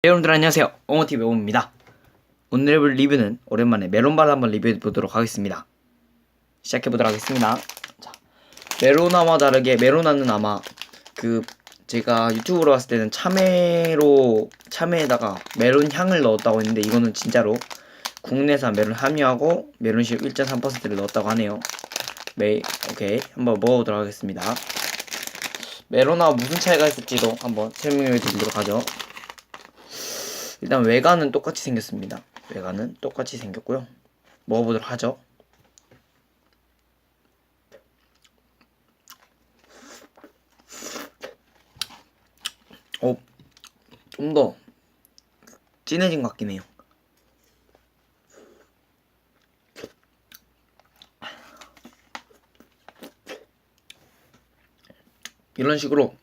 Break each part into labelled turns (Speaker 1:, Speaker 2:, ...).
Speaker 1: 네, 여러분들 안녕하세요. 옹호TV 옹호입니다. 오늘 해볼 리뷰는 오랜만에 메론바를 한번 리뷰해 보도록 하겠습니다. 시작해 보도록 하겠습니다. 자, 메로나와 다르게 메로나는 아마 그 제가 유튜브로 봤을 때는 참외로 참외에다가 메론 향을 넣었다고 했는데 이거는 진짜로 국내산 메론 함유하고 메론시럽 1.3%를 넣었다고 하네요. 네 오케이. 한번 먹어보도록 하겠습니다. 메로나와 무슨 차이가 있을지도 한번 설명해 드리도록 하죠 일단 외관은 똑같이 생겼습니다. 외관은 똑같이 생겼고요. 먹어보도록 하죠. 어, 좀 더 진해진 것 같긴 해요. 이런 식으로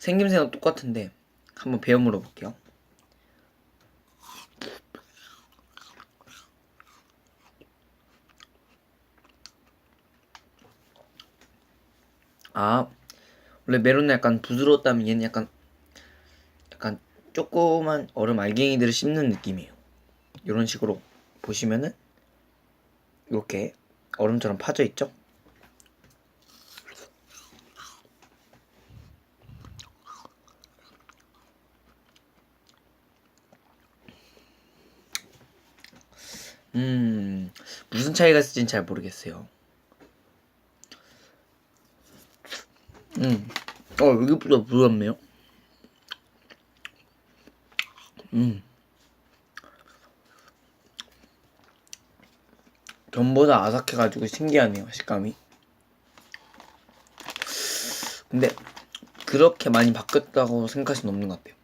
Speaker 1: 생김새는 똑같은데 한번 배워 물어볼게요. 아 원래 메론은 약간 부드러웠다면 얘는 약간 약간 조그만 얼음 알갱이들을 씹는 느낌이에요. 이런 식으로 보시면은 이렇게 얼음처럼 파져 있죠? 음 무슨 차이가 있을지는 잘 모르겠어요. 음. 어, 여기보다 부드럽네요. 음. 전보다 아삭해가지고 신기하네요, 식감이. 근데, 그렇게 많이 바뀌었다고 생각할 수는 없는 것 같아요.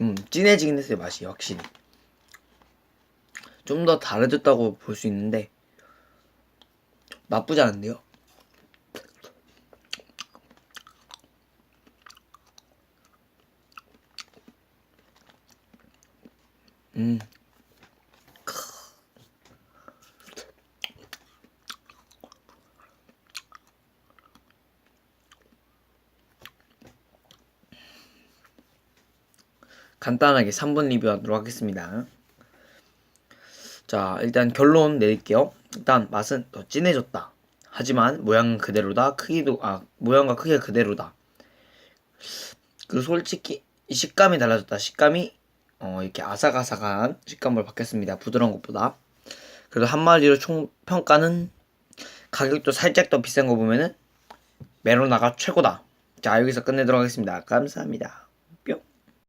Speaker 1: 음, 진해지긴 했어요, 맛이, 확실히. 좀 더 달아졌다고 볼 수 있는데, 나쁘지 않은데요? 음. 간단하게 3분 리뷰하도록 하겠습니다. 자, 일단 결론 내릴게요. 일단 맛은 더 진해졌다. 하지만 모양은 그대로다. 크기도 아 모양과 크기가 그대로다. 그 솔직히 식감이 달라졌다. 식감이 어, 이렇게 아삭아삭한 식감으로 바뀌었습니다. 부드러운 것보다. 그래도 한마디로 총 평가는 가격도 살짝 더 비싼 거 보면은 메로나가 최고다. 자, 여기서 끝내도록 하겠습니다. 감사합니다.